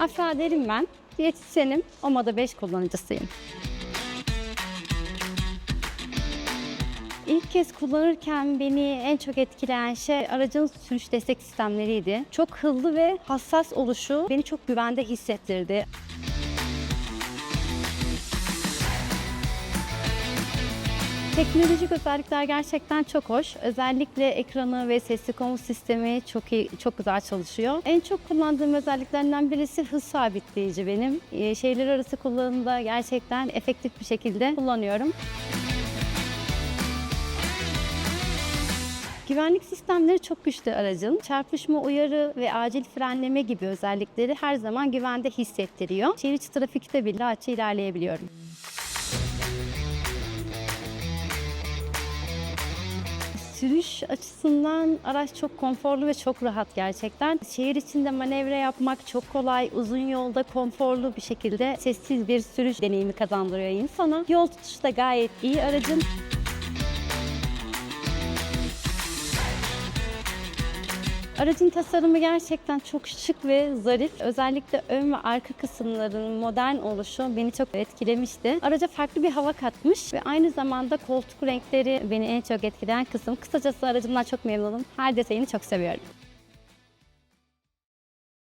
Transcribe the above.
Afra Derin ben. Diyetisyenim. Omada 5 kullanıcısıyım. İlk kez kullanırken beni en çok etkileyen şey aracın sürüş destek sistemleriydi. Çok hızlı ve hassas oluşu beni çok güvende hissettirdi. Teknolojik özellikler gerçekten çok hoş. Özellikle ekranı ve sesli komut sistemi çok iyi, çok güzel çalışıyor. En çok kullandığım özelliklerinden birisi hız sabitleyici benim. Ee, Şehirler arası kullanımda gerçekten efektif bir şekilde kullanıyorum. Güvenlik sistemleri çok güçlü aracın. Çarpışma uyarı ve acil frenleme gibi özellikleri her zaman güvende hissettiriyor. Şehir içi trafikte bile açı ilerleyebiliyorum. Sürüş açısından araç çok konforlu ve çok rahat gerçekten. Şehir içinde manevra yapmak çok kolay. Uzun yolda konforlu bir şekilde sessiz bir sürüş deneyimi kazandırıyor insana. Yol tutuşu da gayet iyi aracın. Aracın tasarımı gerçekten çok şık ve zarif. Özellikle ön ve arka kısımlarının modern oluşu beni çok etkilemişti. Araca farklı bir hava katmış ve aynı zamanda koltuk renkleri beni en çok etkileyen kısım. Kısacası aracımdan çok memnunum. Her detayını çok seviyorum.